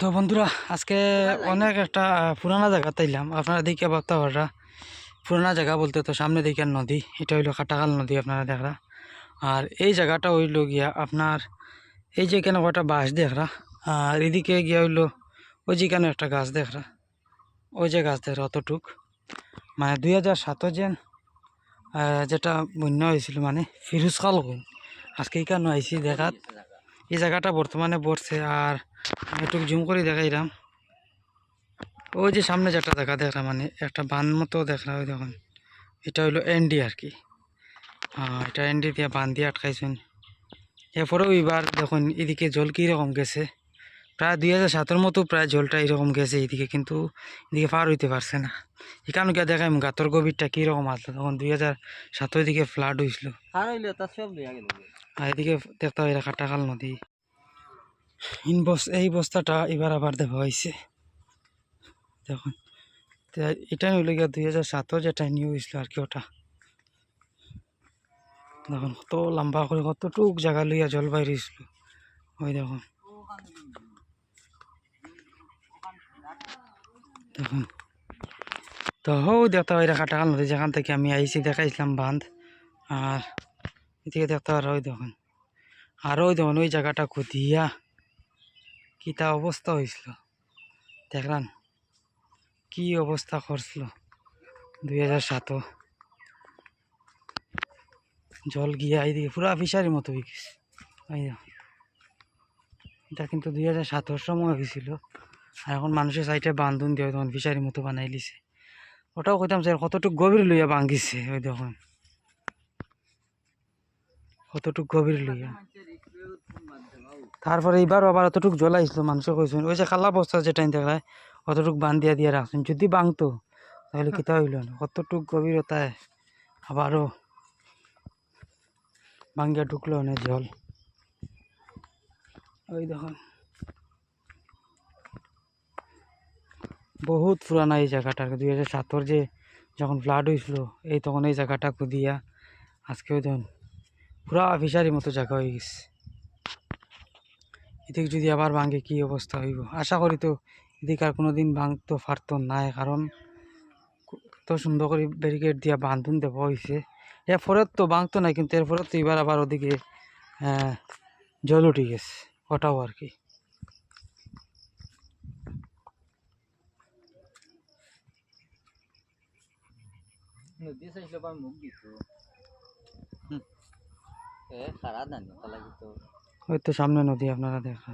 তো বন্ধুরা, আজকে অনেক একটা পুরানা জায়গা তাইলাম। আপনারা দেখে ভাবতে পাররা পুরানা জায়গা বলতে তো সামনে দিকে নদী, এটা হইল কাটাকাল নদী আপনারা দেখরা। আর এই জায়গাটা হইল গিয়া আপনার, এই যে কেন কটা বাঁশ দেখরা, আর এদিকে গিয়া হইল, ওই যে কেন একটা গাছ দেখরা। ওই যে গাছ দেখরা অতটুক। মানে দুই হাজার সাতও যেন যেটা বন্যা হয়েছিল মানে ফিরুজ কই আজকে এখানে আইসি দেখাত। এই জায়গাটা বর্তমানে পড়ছে, আর একটু জুম করে দেখাইলাম। ওই যে সামনে যেটা দেখা দেখা মানে একটা বান মতো দেখা ওই দেখুন। এটা হইল এনডি আর কি। হ্যাঁ এটা এনডি দিয়ে বান দিয়ে আটকাইছেন। এরপরেও এবার দেখুন এদিকে জল কীরকম গেছে। প্রায় দুই হাজার সাতের মতো প্রায় জলটা এরকম গেছে এদিকে কিন্তু এদিকে পার হইতে পারছে না। এখানে গিয়ে দেখাই গাতর গভীরটা কীরকম আসলো তখন দুই হাজার সাতের দিকে ফ্লাড হয়েছিল আর এদিকে দেখতে হয় কাটাকাল নদী। এই বস্তাটা এবার আবার দেওয়া হয়েছে। দেখুন এটা হইল গিয়া দুই হাজার সাতও যেটা নিয়ে হয়েছিল আর কি ওটা। দেখুন, কত লম্বা করে, কতটুক জায়গা লইয়া জল বাইরে ওই দেখুন। দেখুন। তো হো দেখতে হয় কাটাকাল নদী যেখান থেকে আমি আইসি দেখাইছিলাম বাঁধ। আর এদিকে দেখতে পারো ওই দেখুন। আর ওই দেখুন, ওই জায়গাটা খুদিয়া। কিতা অবস্থা হয়েছিল দেখলাম কি অবস্থা করছিল দুই হাজার সাতও। জল গিয়া এইদিকে পুরা ফিশারির মতো দেখুন। এটা কিন্তু দুই হাজার সাতের সময় হয়েছিল আর এখন মানুষের সাইডে বান্ধন দিয়ে তখন ফিশারির মতো বানাই লিছে। ওটাও কইতাম স্যার কতটুকু গভীর লইয়া ভাঙ্গিছে ওই দেখুন। কতটুকু গভীর লইয়া। তারপরে এইবারও আবার অতটুক জল আইসলো মানুষে কইছেন ওই যে খালা বস্তা যেটা দেখায় অতটুকু বান দিয়া দিয়ে রাখছেন, যদি বাংতো, তাহলে কিতা হইল? না কতটুকু গভীরতায় আবারও ভাঙ্গিয়া ঢুকলো না জল। ওই দেখুন। বহুত পুরানা এই জায়গাটা, দুই হাজার সাতর যে যখন ফ্লাড হয়েছিল এই তখন এই জায়গাটা খুদিয়া আজকে ওই দেখুন, পুরা ফিশারির মতো জায়গা হয়ে গেছে। এদিকে যদি আবার ভাঙে কি অবস্থা হইব? আশা করি তো এদিকে আর কোনো দিন ভাঙতো পারতো নাই কারণ তো সুন্দর করে ব্যারিকেড দিয়া বান্ধন দেওয়া হয়েছে এরপরে তো ভাঙতো নাই কিন্তু এরপরে তো এবার আবার ওদিকে জল উঠে গেছে ওটাও আর কি। নদী চাইছিল বা মুখ দিত। এ খারা দানি তালা কিন্তু ওই তো সামনে নদী আপনারা দেখা